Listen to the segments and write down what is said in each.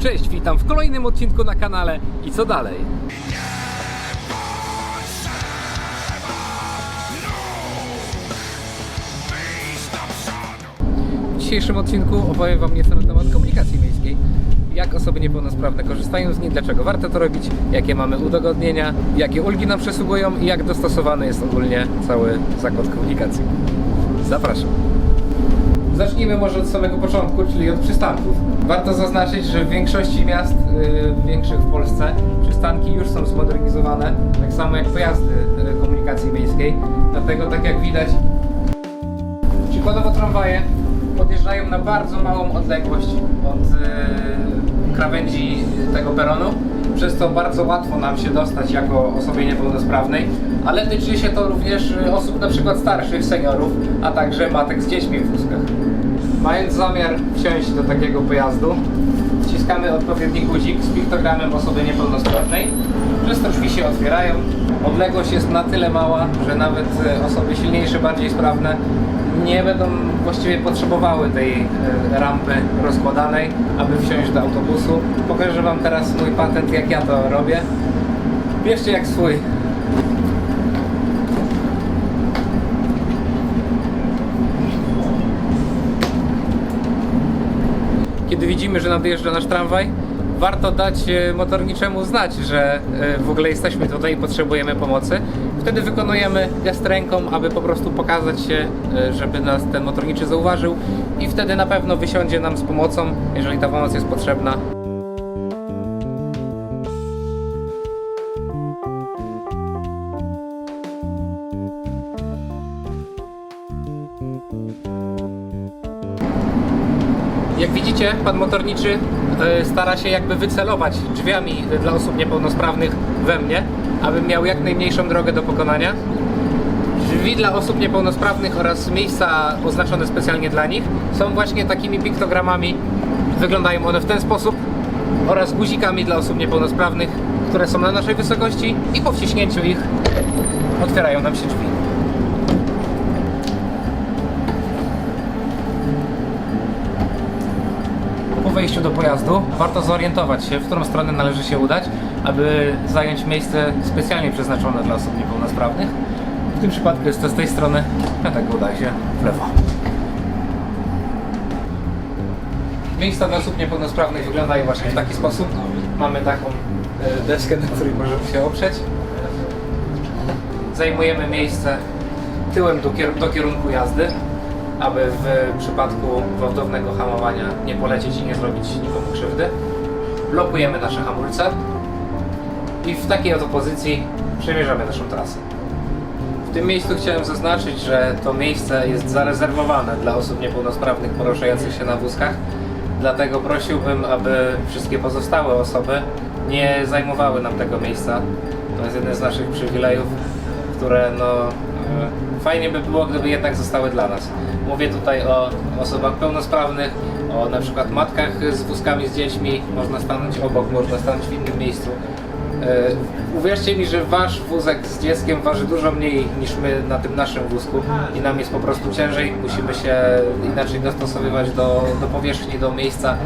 Cześć, witam w kolejnym odcinku na kanale i co dalej? W dzisiejszym odcinku opowiem Wam nieco na temat komunikacji miejskiej. Jak osoby niepełnosprawne korzystają z niej, dlaczego warto to robić, jakie mamy udogodnienia, jakie ulgi nam przysługują i jak dostosowany jest ogólnie cały zakład komunikacji. Zapraszam. Zacznijmy może od samego początku, czyli od przystanków. Warto zaznaczyć, że w większości miast y, większych w Polsce przystanki już są zmodernizowane, tak samo jak pojazdy komunikacji miejskiej. Dlatego, tak jak widać, przykładowo tramwaje podjeżdżają na bardzo małą odległość od y, krawędzi tego peronu, przez to bardzo łatwo nam się dostać jako osobie niepełnosprawnej, ale tyczy się to również y, osób na przykład starszych, seniorów, a także matek z dziećmi w wózkach. Mając zamiar wsiąść do takiego pojazdu, wciskamy odpowiedni guzik z piktogramem osoby niepełnosprawnej, przez drzwi się otwierają. Odległość jest na tyle mała, że nawet e, osoby silniejsze, bardziej sprawne nie będą właściwie potrzebowały tej e, rampy rozkładanej, aby wsiąść do autobusu. Pokażę Wam teraz mój patent, jak ja to robię. Bierzcie jak swój. Kiedy widzimy, że nadjeżdża nasz tramwaj, warto dać e, motorniczemu znać, że e, w ogóle jesteśmy tutaj i potrzebujemy pomocy. Wtedy wykonujemy gest ręką, aby po prostu pokazać się, e, żeby nas ten motorniczy zauważył i wtedy na pewno wysiądzie nam z pomocą, jeżeli ta pomoc jest potrzebna. Jak widzicie, pan motorniczy e, stara się jakby wycelować drzwiami dla osób niepełnosprawnych we mnie, aby miał jak najmniejszą drogę do pokonania. Drzwi dla osób niepełnosprawnych oraz miejsca oznaczone specjalnie dla nich są właśnie takimi piktogramami. Wyglądają one w ten sposób oraz guzikami dla osób niepełnosprawnych, które są na naszej wysokości i po wciśnięciu ich otwierają nam się drzwi. Po wejściu do pojazdu warto zorientować się, w którą stronę należy się udać, aby zająć miejsce specjalnie przeznaczone dla osób niepełnosprawnych. W tym przypadku jest to z tej strony, dlatego uda się w lewo. Miejsca dla osób niepełnosprawnych wyglądają właśnie w taki sposób. Mamy taką e, deskę, na której możemy się oprzeć. Zajmujemy miejsce tyłem do, kier- do kierunku jazdy, aby w przypadku gwałtownego hamowania nie polecieć i nie zrobić nikomu krzywdy. Blokujemy nasze hamulce i w takiej oto pozycji przemierzamy naszą trasę. W tym miejscu chciałem zaznaczyć, że to miejsce jest zarezerwowane dla osób niepełnosprawnych poruszających się na wózkach. Dlatego prosiłbym, aby wszystkie pozostałe osoby nie zajmowały nam tego miejsca. To jest jeden z naszych przywilejów, które no, e, fajnie by było, gdyby jednak zostały dla nas. Mówię tutaj o osobach pełnosprawnych, o na przykład matkach z wózkami z dziećmi. Można stanąć obok, można stanąć w innym miejscu. E, Uwierzcie mi, że wasz wózek z dzieckiem waży dużo mniej niż my na tym naszym wózku i nam jest po prostu ciężej. Musimy się inaczej dostosowywać do, do powierzchni, do miejsca.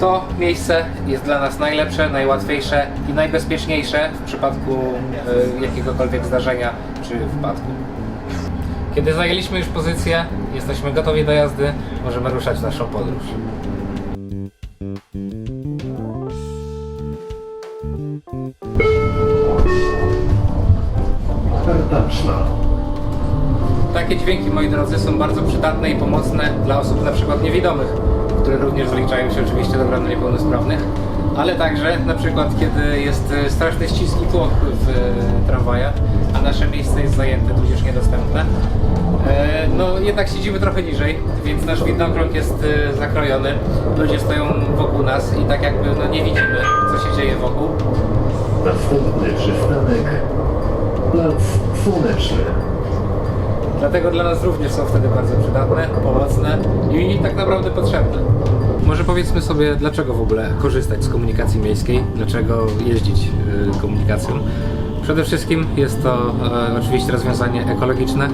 To miejsce jest dla nas najlepsze, najłatwiejsze i najbezpieczniejsze w przypadku e, jakiegokolwiek zdarzenia czy wypadku. Kiedy zajęliśmy już pozycję, jesteśmy gotowi do jazdy, możemy ruszać w naszą podróż. Takie dźwięki, moi drodzy, są bardzo przydatne i pomocne dla osób na przykład niewidomych, które również zaliczają się oczywiście do grona niepełnosprawnych, ale także na przykład kiedy jest e, straszny ścisk i tłok w e, tramwajach, a nasze miejsce jest zajęte, tudzież niedostępne. E, No jednak siedzimy trochę niżej, więc nasz widnokrąg jest zakrojony, ludzie stoją wokół nas i tak jakby no, nie widzimy, co się dzieje wokół. Następny przystanek. Plac Słoneczny. Dlatego dla nas również są wtedy bardzo przydatne, pomocne i tak naprawdę potrzebne. Może powiedzmy sobie, dlaczego w ogóle korzystać z komunikacji miejskiej, dlaczego jeździć y, komunikacją. Przede wszystkim jest to e, oczywiście rozwiązanie ekologiczne.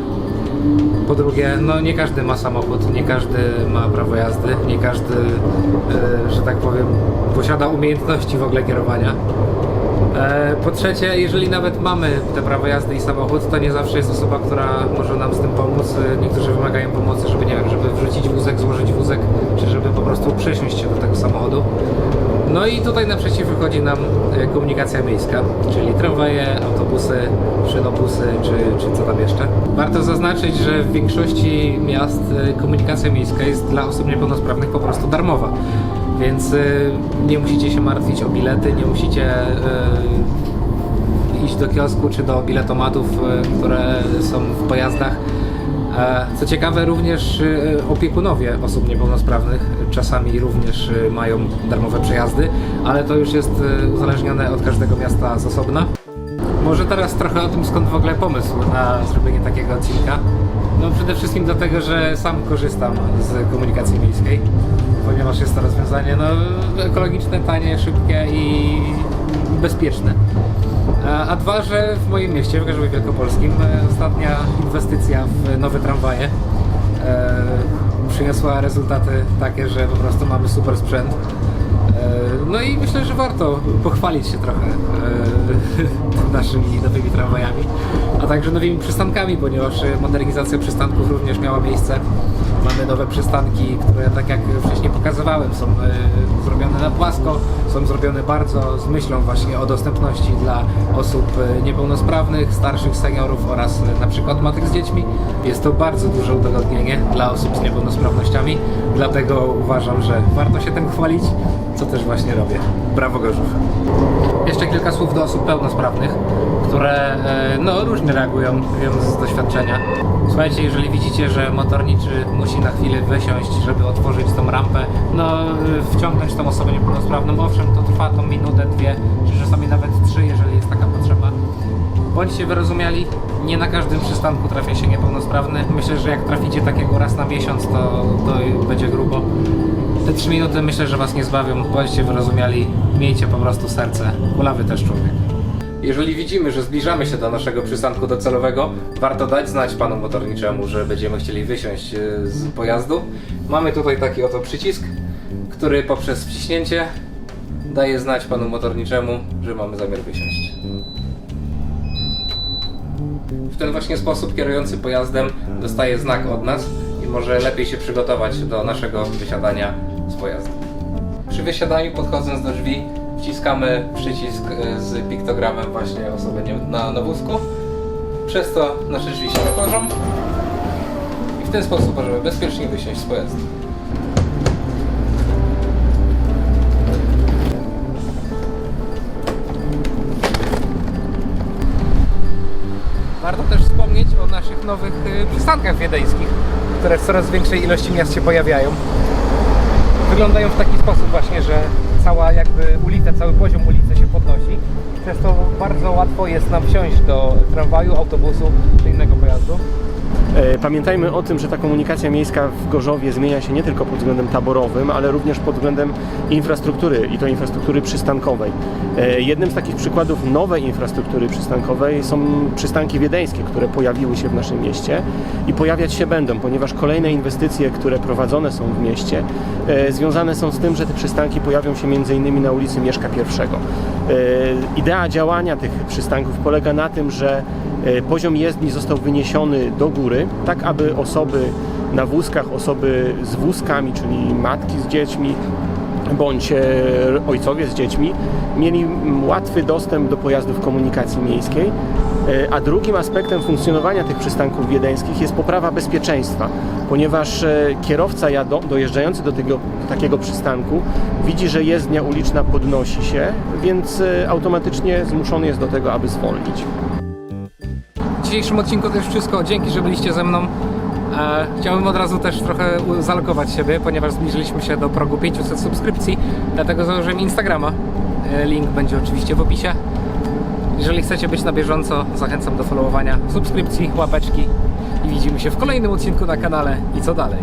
Po drugie, no nie każdy ma samochód, nie każdy ma prawo jazdy, nie każdy, e, że tak powiem, posiada umiejętności w ogóle kierowania. E, Po trzecie, jeżeli nawet mamy te prawo jazdy i samochód, to nie zawsze jest osoba, która może nam z tym pomóc. E, Niektórzy wymagają pomocy, żeby, nie wiem, żeby wrzucić wózek, złożyć wózek, czy żeby po prostu przesiąść się do tego samochodu. No i tutaj naprzeciw wychodzi nam e, komunikacja miejska, czyli tramwaje, autobusy, szynobusy, czy, czy co tam jeszcze. Warto zaznaczyć, że w większości miast komunikacja miejska jest dla osób niepełnosprawnych po prostu darmowa. Więc y, nie musicie się martwić o bilety, nie musicie y, iść do kiosku czy do biletomatów, y, które są w pojazdach. E, Co ciekawe, również opiekunowie osób niepełnosprawnych czasami również mają darmowe przejazdy, ale to już jest uzależnione od każdego miasta z osobna. Może teraz trochę o tym, skąd w ogóle pomysł na zrobienie takiego odcinka. No przede wszystkim dlatego, że sam korzystam z komunikacji miejskiej, ponieważ jest to rozwiązanie no, ekologiczne, tanie, szybkie i bezpieczne. A, dwa, że w moim mieście, w Gorzowie Wielkopolskim, e, ostatnia inwestycja w nowe tramwaje e, przyniosła rezultaty takie, że po prostu mamy super sprzęt. E, No i myślę, że warto pochwalić się trochę e, naszymi nowymi tramwajami, a także nowymi przystankami, ponieważ modernizacja przystanków również miała miejsce. Mamy nowe przystanki, które tak jak wcześniej pokazywałem, są e, zrobione na płasko, są zrobione bardzo z myślą właśnie o dostępności dla osób e, niepełnosprawnych, starszych seniorów oraz na przykład matek z dziećmi. Jest to bardzo duże udogodnienie dla osób z niepełnosprawnościami, dlatego uważam, że warto się tym chwalić, co też właśnie robię. Brawo Gorzów. Jeszcze kilka słów do osób pełnosprawnych, które e, no, różnie reagują, wiem z doświadczenia. Słuchajcie, jeżeli widzicie, że motorniczy musi na chwilę wysiąść, żeby otworzyć tą rampę, no e, wciągnąć tą osobę niepełnosprawną, owszem, to trwa tą minutę, dwie, czy czasami nawet trzy, jeżeli jest taka potrzeba. Bądźcie wyrozumiali, nie na każdym przystanku trafia się niepełnosprawny. Myślę, że jak traficie takiego raz na miesiąc, to, to będzie grubo. Te trzy minuty myślę, że Was nie zbawią. Bądźcie wyrozumiali, miejcie po prostu serce. Kulawy też człowiek. Jeżeli widzimy, że zbliżamy się do naszego przystanku docelowego, warto dać znać panu motorniczemu, że będziemy chcieli wysiąść e, z pojazdu. Mamy tutaj taki oto przycisk, który poprzez wciśnięcie daje znać panu motorniczemu, że mamy zamiar wysiąść. W ten właśnie sposób kierujący pojazdem dostaje znak od nas i może lepiej się przygotować do naszego wysiadania pojazdu. Przy wysiadaniu podchodząc do drzwi wciskamy przycisk e, z piktogramem właśnie osoby na, na wózku. Przez to nasze drzwi się otworzą i w ten sposób możemy bezpiecznie wysiąść z pojazdu. Warto też wspomnieć o naszych nowych y, przystankach wiedeńskich, które w coraz większej ilości miast się pojawiają. Wyglądają w taki sposób właśnie, że cała jakby ulica, cały poziom ulicy się podnosi. Przez to bardzo łatwo jest nam wsiąść do tramwaju, autobusu czy innego pojazdu. E, Pamiętajmy o tym, że ta komunikacja miejska w Gorzowie zmienia się nie tylko pod względem taborowym, ale również pod względem infrastruktury i to infrastruktury przystankowej. E, Jednym z takich przykładów nowej infrastruktury przystankowej są przystanki wiedeńskie, które pojawiły się w naszym mieście i pojawiać się będą, ponieważ kolejne inwestycje, które prowadzone są w mieście, e, związane są z tym, że te przystanki pojawią się m.in. na ulicy Mieszka I. Idea działania tych przystanków polega na tym, że Poziom jezdni został wyniesiony do góry, tak aby osoby na wózkach, osoby z wózkami, czyli matki z dziećmi, bądź e, ojcowie z dziećmi, mieli łatwy dostęp do pojazdów komunikacji miejskiej. E, A drugim aspektem funkcjonowania tych przystanków wiedeńskich jest poprawa bezpieczeństwa, ponieważ e, kierowca jado, dojeżdżający do, tego, takiego przystanku widzi, że jezdnia uliczna podnosi się, więc e, automatycznie zmuszony jest do tego, aby zwolnić. Dzisiejszym odcinku to już wszystko. Dzięki, że byliście ze mną. E, chciałbym od razu też trochę zalokować siebie, ponieważ zbliżyliśmy się do progu 500 subskrypcji, dlatego założyłem Instagrama. E, link będzie oczywiście w opisie. Jeżeli chcecie być na bieżąco, zachęcam do followowania, subskrypcji, łapeczki i widzimy się w kolejnym odcinku na kanale. I co dalej?